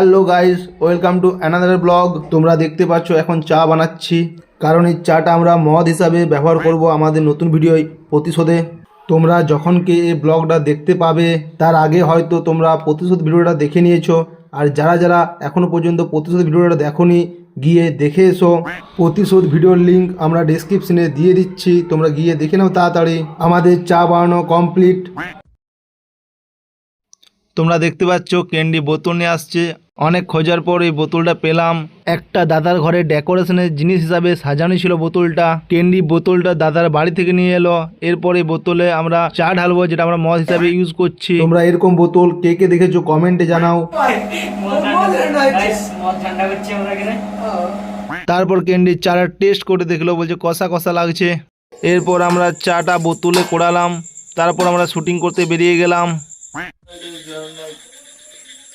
Hello guys welcome to another blog তোমরা দেখতে পাচ্ছ, এখন চা বানাচ্ছি। কারণ এই চাটা আমরা মদ হিসাবে ব্যবহার করব আমাদের নতুন ভিডিও প্রতিশোধে। তোমরা যখন কি এই ব্লগটা দেখতে পাবে, তার আগে হয়তো তোমরা প্রতিশোধ ভিডিওটা দেখে নিয়েছো। আর যারা যারা এখনও পর্যন্ত প্রতিশোধ ভিডিওটা দেখোনি, গিয়ে দেখে এসো। প্রতিশোধ ভিডিওর লিঙ্ক আমরা ডেসক্রিপশনে দিয়ে দিচ্ছি। তোমরা গিয়ে দেখে নাও তাড়াতাড়ি। আমাদের চা বানানো কমপ্লিট তোমরা দেখতে পাচ্ছ ক্যান্ডি বোতল নিয়ে আসছে। অনেক খোঁজার পর এই বোতলটা পেলাম। একটা দাদার ঘরে ডেকোরেশনের জিনিস হিসাবে সাজানো ছিল বোতলটা। ক্যান্ডি বোতলটা দাদার বাড়ি থেকে নিয়ে এলো। এরপরে বোতলে আমরা চা ঢালবো যেটা আমরা মদ হিসাবে ইউজ করছি। তোমরা এরকম বোতল কে কে দেখেছ কমেন্টে জানাও। তারপর ক্যান্ডি চাটা টেস্ট করে দেখল বলছে কষা কষা লাগছে। এরপর আমরা চাটা বোতলে কোড়ালাম। তারপর আমরা শুটিং করতে বেরিয়ে গেলাম।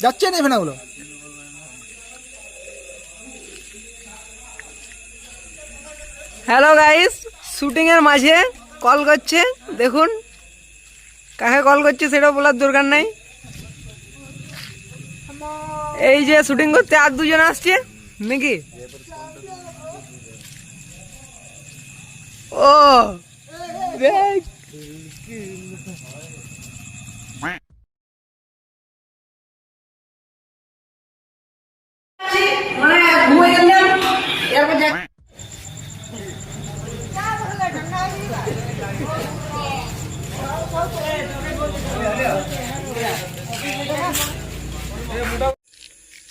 যাচ্ছে না ফেনাগুলো? হ্যালো গাইস শুটিং এর মাঝে কল করছে দেখুন। কাকে কল করছে সেটা বলার দরকার নাই। এই যে শুটিং করতে আর দুজন আসছে নাকি? ও। দেখ মানে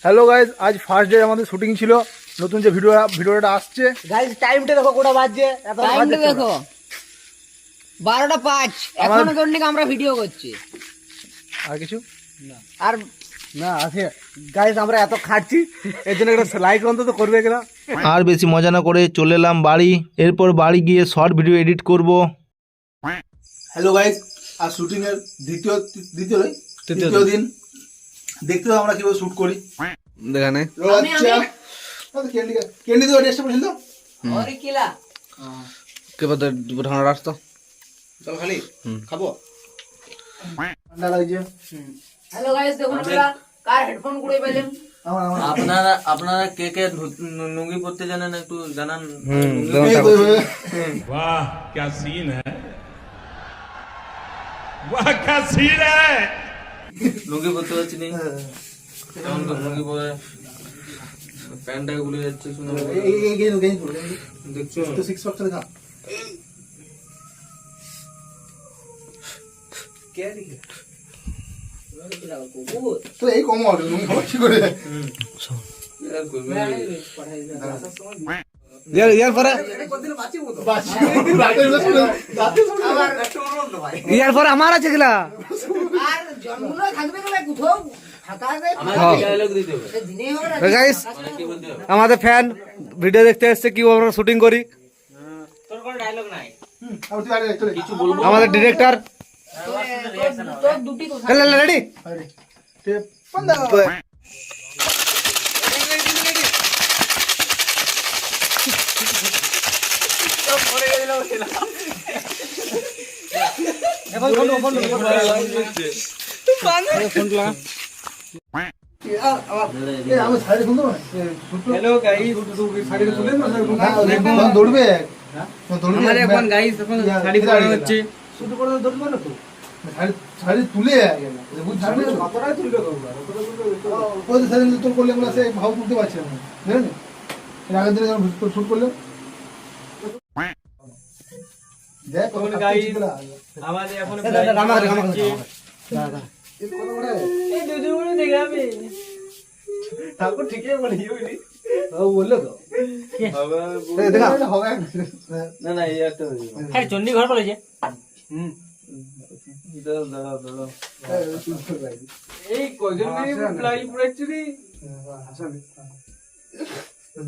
হ্যালো গাইজ আজ ফার্স্ট ডে আমাদের শুটিং ছিল। নতুন যে ভিডিও ভিডিওটা আসছে। গাইস টাইমটা দেখো কোটা বাজছে? টাইমটা দেখো। বারোটা পাঁচ। এখনও নাকি আমরা ভিডিও করছি। আর কিছু? আর না আছে। গাইজ আমরা এত খাচ্ছি এর জন্য একটা লাইক অন্তত করবে কিনা আর বেশি মজা না করে চলে এলাম বাড়ি এরপর বাড়ি গিয়ে শর্ট ভিডিও এডিট করব। হ্যালো গাইজ আর শুটিং এর দ্বিতীয় দ্বিতীয় তৃতীয় দিন। দেখতে আমরা কীভাবে শুট করি। দেখানে। তো রেস্ট করেছিল তো কিলা। কে ঠান্ডা রাস্তা? চল খালি খাবো ঠান্ডা লাগছে হ্যালো গাইস দেখুন আমরা কার হেডফোন গুড়ে পেলাম আমার আমার আপনারা আপনারা কে কে ধু- নু- লুঙ্গি পরতে জানেন একটু জানান वाह क्या सीन है वाह क्या सीन है লুঙ্গি পরতে পারছি নি কেমন করে লুঙ্গি পরে প্যান্টটা গুলে যাচ্ছে শুনে দেখছো তো সিক্স পাক খা তো এই কম হবে কি করে? ইয়ার পরে? ইয়ার পরে আমার আছে গেলা। আর জন্মগুলো থাকবে না কোথাও ফাঁকা আছে আমাকে ডায়লগ দিতে হবে দিনে হবে না গাইস কি বলতে হবে আমাদের ফ্যান ভিডিও দেখতে এসছে কি আমরা শুটিং করি। তোর কোনো ডায়লগ নাই। কিছু বলব? আমাদের ডিরেক্টর রেডি দৌড়বে এখন গাইস এখন শাড়ি পরা হচ্ছে শুধু করে দৌড়বে না তো? শাড়ি তুলে শাড়ি তুলবে ওই শাড়ি তোর করলে আমরা সে ভাব তুলতে পারছি না। বুঝলেন? এর আগের দিনে যখন শুট করলে? দেখ আমাদের এখন তারপর ঠিকই বলে ও বলল তো। দেখা। হবে না না এই একটা চন্ডীগড় বলেছে। দাঁড়াও এই কয়জন প্লাই পড়াচ্ছি রে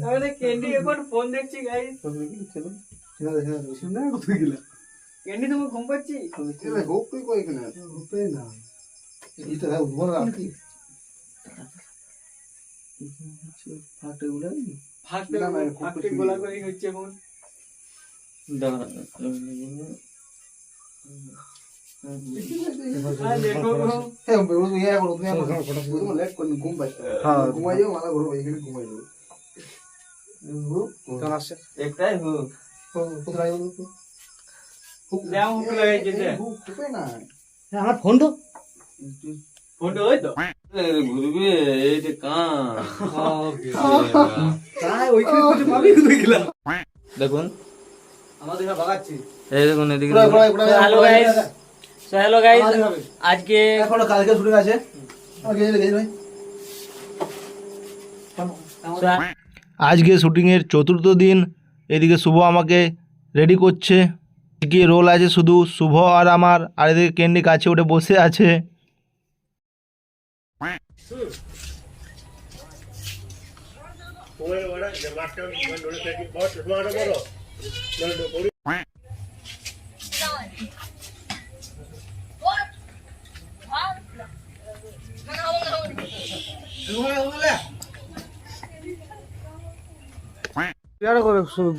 আমি ক্যান্ডি এখন ফোন দেখছি গাইস ক্যান্ডি তুমি ঘুম পাচ্ছি? ফাঁকতে ফাঁকতে গোলা করে হচ্ছে এখন। দাঁড়া হ্যাঁ, দেখো গো। কেমন আসছে একটাই হোক হুক লাগাইছে দে আমার ফোন তো ফোনটা ওই তো ঘুরবে এই যে কান ওইখানে দেখুন এই দেখুন এদিকে hello guys so hello guys আজকে এখনও কালকে শুরু আছে। আজকে শুটিংয়ের চতুর্থ দিন। এদিকে শুভ আমাকে রেডি করছে। এদিকে রোল আছে শুধু? শুভ আর আমার। আর এদিকে ক্যান্ডি কাছে উঠে বসে আছে। করে শুধু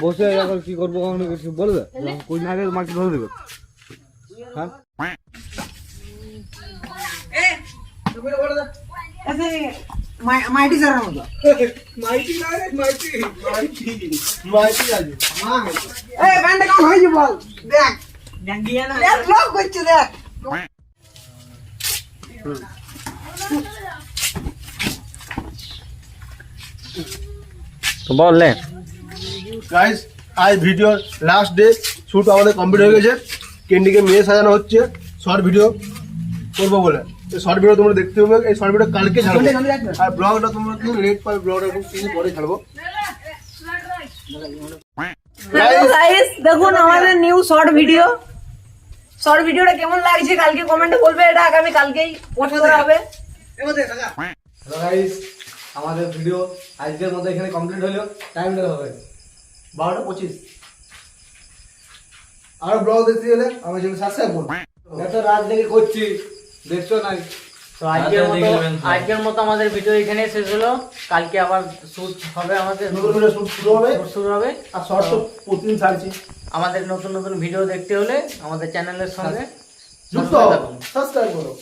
বসে এখন কি করব কখনো কিছু বলে দে কোই না আগে মাকে ধরে দেবে হ্যাঁ মাইটি স্যারের মতো এই ব্যান্ডে কেমন হয়েছে বল দেখ দেখ ব্লগ করছে দেখ তো বললে গাইস আজ ভিডিওর লাস্ট ডে শ্যুট আমাদের কমপ্লিট হয়ে গেছে। ক্যান্ডিকে মেয়ে সাজানো হচ্ছে। শর্ট ভিডিও করব বলে। এই শর্ট ভিডিও তোমরা দেখতে হবে এই শর্ট ভিডিও কালকে ছাড়বো। আর ব্লগটা তোমরা কিন্তু রেট পাবে ব্লগটা এখন কিছু পরে ছাড়বো। গাইস দেখুন আমাদের নিউ শর্ট ভিডিও শর্ট ভিডিওটা কেমন লাগছে কালকে কমেন্টে বলবে এটা আগামী কালকেই পোস্ট করা হবে। আমাদের ভিডিও আজকের মতো এখানে কমপ্লিট হলো টাইমটা হবে। বারোটা পঁচিশ। আরও ব্লগ দেখতে গেলে আমার জন্য সাবস্ক্রাইব করুন। এত রাত থেকে করছি। দেখছ না? তো আজকের আচ্ছা, মতো আজকের মতো আমাদের ভিডিও এখানে শেষ হলো। কালকে আবার শুট হবে আমাদের। শুট শুরু হবে। শুরু হবে। আর শর্ট তো প্রতিদিন ছাড়ছি। আমাদের নতুন নতুন ভিডিও দেখতে হলে আমাদের চ্যানেলের সঙ্গে যুক্ত সাবস্ক্রাইব করো।